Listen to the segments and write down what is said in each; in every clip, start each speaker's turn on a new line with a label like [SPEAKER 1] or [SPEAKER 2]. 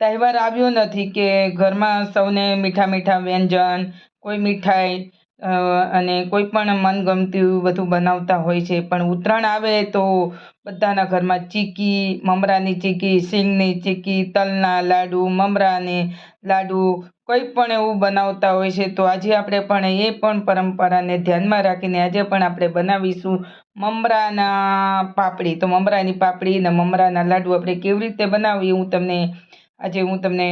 [SPEAKER 1] તહેવાર આવ્યો નથી કે ઘરમાં સૌને મીઠા મીઠા વ્યંજન, કોઈ મીઠાઈ અને કોઈ પણ મનગમતું બધું બનાવતા હોય છે. પણ ઉત્તરાયણ આવે તો બધાના ઘરમાં ચીકી, મમરાની ચીકી સિંગની ચીકી, તલના લાડુ, મમરાની લાડુ, કોઈ પણ એવું બનાવતા હોય છે. તો આજે આપણે પણ એ પણ પરંપરાને ધ્યાનમાં રાખીને આજે પણ આપણે બનાવીશું મમરાના પાપડી. તો મમરાની પાપડી અને મમરાના લાડુ આપણે કેવી રીતે બનાવીએ? હું તમને આજે હું તમને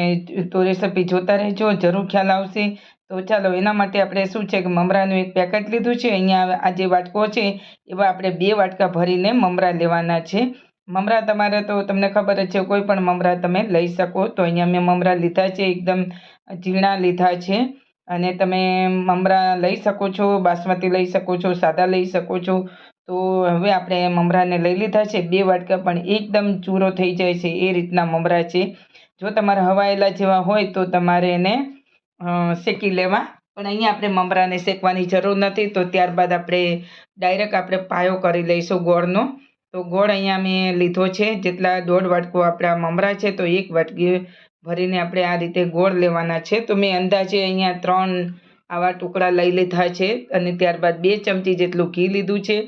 [SPEAKER 1] તો રેસીપી જોતા રહેજો, જરૂર ખ્યાલ આવશે. તો ચાલો, એના માટે આપણે શું છે કે મમરાનું એક પેકેટ લીધું છે. અહીંયા આ જે વાટકો છે, એવા આપણે બે વાટકા ભરીને મમરા લેવાના છે. મમરા તમારે તો તમને ખબર જ છે, કોઈ પણ મમરા તમે લઈ શકો. તો અહીંયા મેં મમરા લીધા છે, એકદમ ઝીણા લીધા છે. અને તમે મમરા લઈ શકો છો, બાસમતી લઈ શકો છો, સાદા લઈ શકો છો. તો હવે આપણે મમરાને લઈ લીધા છે. બે વાટકા પણ એકદમ ચૂરો થઈ જાય છે એ રીતના મમરા છે. જો તમારે હવાયેલા જેવા હોય તો તમારે એને શેકી લેવા. પણ અહીંયા આપણે મમરાને શેકવાની જરૂર નથી, તો ત્યારબાદ આપણે ડાયરેક્ટ આપણે પાયો કરી લઈશું ગોળનો. તો ગોળ અહીંયા મેં લીધો છે, જેટલા દોઢ વાટકો આપણા મમરા છે, તો એક વાટકી ભરીને આપણે આ રીતે ગોળ લેવાના છે. તો મેં અંદાજે અહીંયા ત્રણ આવા ટુકડા લઈ લીધા છે, અને ત્યારબાદ બે ચમચી જેટલું ઘી લીધું છે.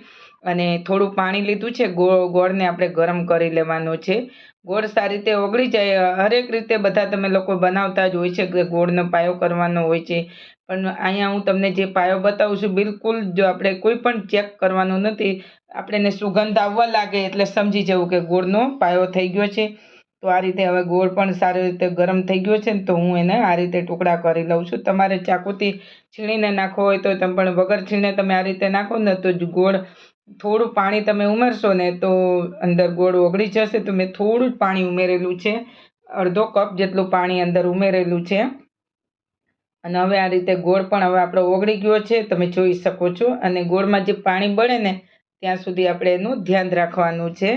[SPEAKER 1] અને થોડું પાણી લીધું છે ગોળ ગોળને આપણે ગરમ કરી લેવાનો છે. ગોળ સારી રીતે ઓગળી જાય, હરેક રીતે બધા તમે લોકો બનાવતા જ હોય છે, કે ગોળનો પાયો કરવાનો હોય છે. પણ અહીંયા હું તમને જે પાયો બતાવું છું, બિલકુલ જો આપણે કોઈ પણ ચેક કરવાનું નથી, આપણે એને સુગંધ આવવા લાગે એટલે સમજી જવું કે ગોળનો પાયો થઈ ગયો છે. તો આ રીતે હવે ગોળ પણ સારી રીતે ગરમ થઈ ગયો છે ને તો હું એને આ રીતે ટુકડા કરી લઉં છું. તમારે ચાકુથી છીણીને નાખવો હોય તો તમે પણ વગર છીણે તમે આ રીતે નાખો ને તો ગોળ થોડું પાણી તમે ઉમેરશો ને તો અંદર ગોળ ઓગળી જશે. તો મેં થોડું જ પાણી ઉમેરેલું છે. અડધો કપ જેટલું પાણી અંદર ઉમેરેલું છે. અને હવે આ રીતે ગોળ પણ હવે આપણો ઓગળી ગયો છે. તમે જોઈ શકો છો. અને ગોળમાં જે પાણી બળે ને ત્યાં સુધી આપણે એનું ધ્યાન રાખવાનું છે.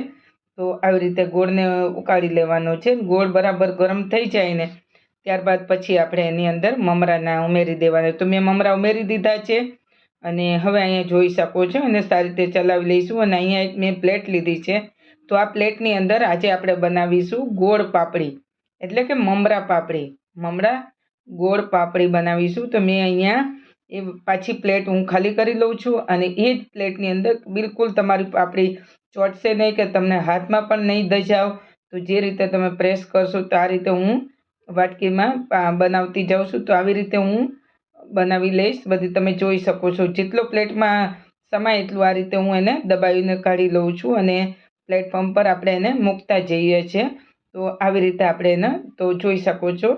[SPEAKER 1] તો આવી રીતે ગોળને ઉકાળી લેવાનો છે. ગોળ બરાબર ગરમ થઈ જાય ને ત્યારબાદ પછી આપણે એની અંદર મમરાના ઉમેરી દેવાના. તો મેં મમરા ઉમેરી દીધા છે. અને હવે અહીંયા જોઈ શકો છો અને સારી રીતે ચલાવી લઈશું અને અહીંયા મેં પ્લેટ લીધી છે. તો આ પ્લેટની અંદર આજે આપણે બનાવીશું ગોળ પાપડી, એટલે કે મમરા પાપડી. મમરા, ગોળ પાપડી બનાવીશું. તો મેં અહીંયા એ પાછી પ્લેટ હું ખાલી કરી લઉં છું અને એ જ પ્લેટની અંદર બિલકુલ તમારી પાપડી ચોટશે નહીં કે તમને હાથમાં પણ નહીં દજાવ તો જે રીતે તમે પ્રેસ કરશો તો આ રીતે હું વાટકીમાં બનાવતી જાઉં છું. તો આવી રીતે હું બનાવી લઈશ. બધી તમે જોઈ શકો છો. જેટલો પ્લેટમાં સમાય એટલું આ રીતે હું એને દબાવીને કાઢી લઉં છું અને પ્લેટફોર્મ પર આપણે એને મૂકતા જઈએ છીએ. તો આવી રીતે આપણે એને તો જોઈ શકો છો.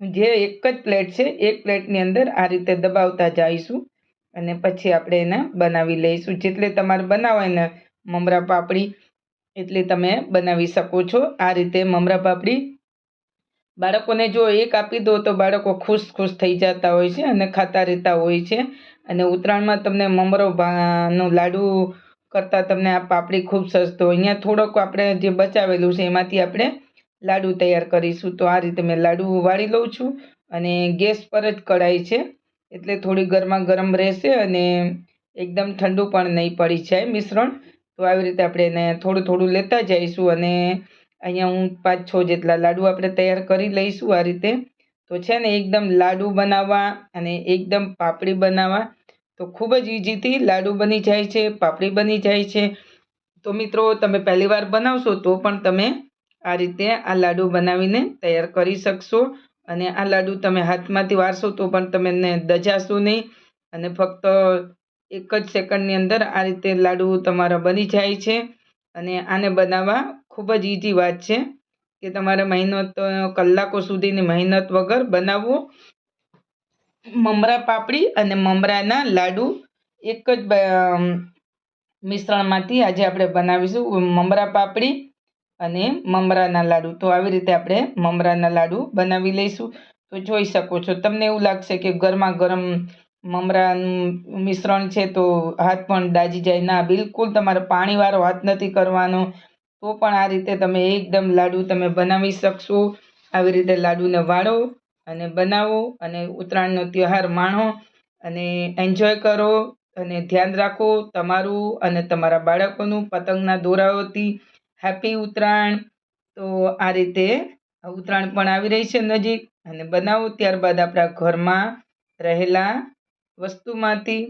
[SPEAKER 1] જે એક જ પ્લેટ છે, એક પ્લેટની અંદર આ રીતે દબાવતા જઈશું અને પછી આપણે એને બનાવી લઈશું. જેટલે તમારે બનાવાય ને મમરા પાપડી એટલી તમે બનાવી શકો છો. આ રીતે મમરા પાપડી બાળકોને જો એક આપી દો તો બાળકો ખુશ ખુશ થઈ જતા હોય છે અને ખાતા રહેતા હોય છે. અને ઉત્તરાયણમાં તમને મમરો નો લાડુ કરતાં તમને આ પાપડી ખૂબ સસ્તો અહીંયા થોડોક આપણે જે બચાવેલું છે એમાંથી આપણે લાડુ તૈયાર કરીશું. તો આ રીતે મેં લાડુ વાળી લઉં છું અને ગેસ પર જ કઢાઈ છે. એટલે થોડી ગરમા ગરમ રહેશે અને એકદમ ઠંડુ પણ નહીં પડી જાય મિશ્રણ. તો આવી રીતે આપણે એને થોડું થોડું લેતા જઈશું અને અહીંયા હું પાંચ છ જેટલા લાડુ આપણે તૈયાર કરી લઈશું આ રીતે. તો છે ને એકદમ લાડુ બનાવવા અને એકદમ પાપડી બનાવવા. તો ખૂબ જ ઇઝીથી લાડુ બની જાય છે, પાપડી બની જાય છે. તો મિત્રો તમે પહેલી વાર બનાવશો તો પણ તમે આ રીતે આ લાડુ બનાવીને તૈયાર કરી શકશો. અને આ લાડુ તમે હાથમાંથી વારશો તો પણ તમને દજાશો નહીં. અને ફક્ત એક જ સેકન્ડની અંદર આ રીતે લાડુ તમારા બની જાય છે. અને આને બનાવવા ખૂબ જ ઇઝી વાત છે કે તમારે મહેનત કલાકો સુધીની મહેનત વગર બનાવવું. મમરા પાપડી અને મમરાના લાડુ એક જ મિશ્રણમાંથી આજે આપણે બનાવીશું. મમરા પાપડી અને મમરાના લાડુ. તો આવી રીતે આપણે મમરાના લાડુ બનાવી લઈશું. તો જોઈ શકો છો, તમને એવું લાગશે કે ગરમા ગરમ મમરાનું મિશ્રણ છે તો હાથ પણ દાજી જાય. ના, બિલકુલ તમારે પાણીવાળો હાથ નથી કરવાનો. તો પણ આ રીતે તમે એકદમ લાડુ તમે બનાવી શકશો. આવી રીતે લાડુને વાળો અને બનાવો અને ઉત્તરાયણનો તહેવાર માણો અને એન્જોય કરો અને ધ્યાન રાખો તમારું અને તમારા બાળકોનું પતંગના દોરાઓથી હેપી ઉત્તરાયણ. તો આ રીતે ઉત્તરાયણ પણ આવી રહી છે નજીક અને બનાવો ત્યારબાદ આપણા ઘરમાં રહેલા વસ્તુમાંથી.